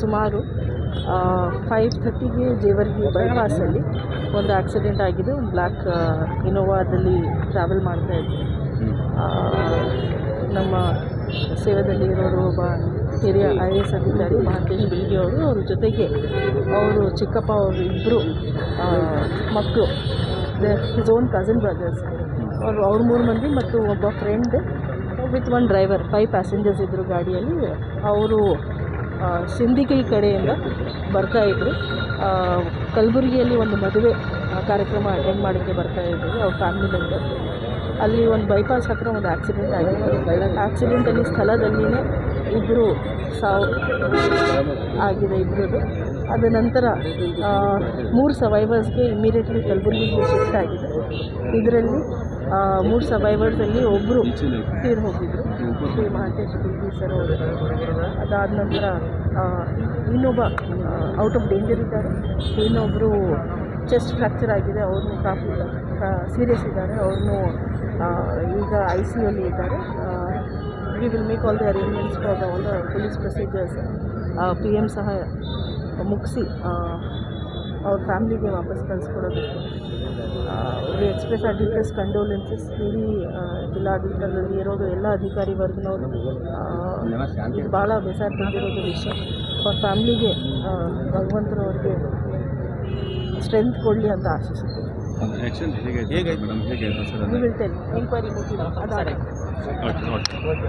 ಸುಮಾರು ಫೈವ್ ಥರ್ಟಿಗೆ ಜೇವರ್ಗಿ ಬೈಪಾಸಲ್ಲಿ ಒಂದು ಆಕ್ಸಿಡೆಂಟ್ ಆಗಿದೆ. ಒಂದು ಬ್ಲ್ಯಾಕ್ ಇನೋವಾದಲ್ಲಿ ಟ್ರಾವೆಲ್ ಮಾಡ್ತಾ ಇದ್ದೆ. ನಮ್ಮ ಸೇವೆದಲ್ಲಿ ಇರೋರು ಒಬ್ಬ ಹಿರಿಯ ಐ ಎ ಎಸ್ ಅಧಿಕಾರಿ ಮಹಾಂತೇಶ್ ಬಿಲ್ಗಿ ಅವರು, ಅವ್ರ ಜೊತೆಗೆ ಅವರು ಚಿಕ್ಕಪ್ಪ ಅವರು ಇಬ್ಬರು ಮಕ್ಕಳು ಹಿಸ್ ಓನ್ ಕಸಿನ್ ಬ್ರದರ್ಸ್ ಅವರು, ಅವ್ರ ಮೂರು ಮಂದಿ ಮತ್ತು ಒಬ್ಬ friend with one driver five passengers ಇದ್ದರು ಗಾಡಿಯಲ್ಲಿ. ಅವರು ಸಿಂಧಿಕೈ ಕಡೆಯಿಂದ ಬರ್ತಾ ಇದ್ದರು ಕಲಬುರಗಿಯಲ್ಲಿ ಒಂದು ಮದುವೆ ಕಾರ್ಯಕ್ರಮ ಅಟೆಂಡ್ ಮಾಡೋಕ್ಕೆ ಬರ್ತಾ ಇದ್ದರು ಅವ್ರ ಫ್ಯಾಮಿಲಿ ಮೆಂಬರ್ ಅಲ್ಲಿ ಒಂದು ಬೈಪಾಸ್ ಹತ್ರ ಒಂದು ಆಕ್ಸಿಡೆಂಟ್ ಆಗಿದೆ. ಆಕ್ಸಿಡೆಂಟಲ್ಲಿ ಸ್ಥಳದಲ್ಲಿಯೇ ಇಬ್ಬರು ಸಾವು ಆಗಿದೆ ಇಬ್ಬರದು ಅದ ನಂತರ ಮೂರು ಸರ್ವೈವರ್ಸ್ಗೆ ಇಮಿಡಿಯೇಟ್ಲಿ ಕಲಬುರಗಿಗೆ ಶಿಫ್ಟ್ ಆಗಿದೆ. ಇದರಲ್ಲಿ ಮೂರು ಸರ್ವೈವರ್ಸಲ್ಲಿ ಒಬ್ಬರು ತೀರ್ ಹೋಗಿದ್ದರು ಶ್ರೀ ಮಹಾಂತೇಶ್ ಬಿಲ್ಗಿ ಸರ್ ಅವರು. ಅದಾದ ನಂತರ ಇನ್ನೊಬ್ಬ ಔಟ್ ಆಫ್ ಡೇಂಜರ್ ಇದ್ದಾರೆ. ಇನ್ನೊಬ್ಬರು ಚೆಸ್ಟ್ ಫ್ರ್ಯಾಕ್ಚರ್ ಆಗಿದೆ. ಅವ್ರನ್ನೂ ಕಾಫಿ ಸೀರಿಯಸ್ ಇದ್ದಾರೆ. ಅವ್ರನ್ನೂ ಈಗ ಐ ಸಿ ಯುಲ್ಲಿ ಇದ್ದಾರೆ. We will make all the arrangements for the all the police procedures P M ಸಹ ಮುಗಿಸಿ ಅವ್ರ ಫ್ಯಾಮ್ಲಿಗೆ ವಾಪಸ್ ಕಳಿಸ್ಕೊಡೋದಕ್ಕೆ we express our deepest condolences ಇಡೀ ಆ, ಜಿಲ್ಲಾಡಳಿತದಲ್ಲಿ ಇರೋದು ಎಲ್ಲ ಅಧಿಕಾರಿ ವರ್ಗನವರು ಇದು ಭಾಳ ಬೇಸರ ತಂದಿರೋದು ವಿಷಯ ಅವ್ರ ಫ್ಯಾಮ್ಲಿಗೆ ಭಗವಂತರವ್ರಿಗೆ ಸ್ಟ್ರೆಂತ್ ಕೊಡಲಿ ಅಂತ ಟೆಲ್ ಎಂಕ್ವೈರಿ ಮುಗಿದ. ಓಕೆ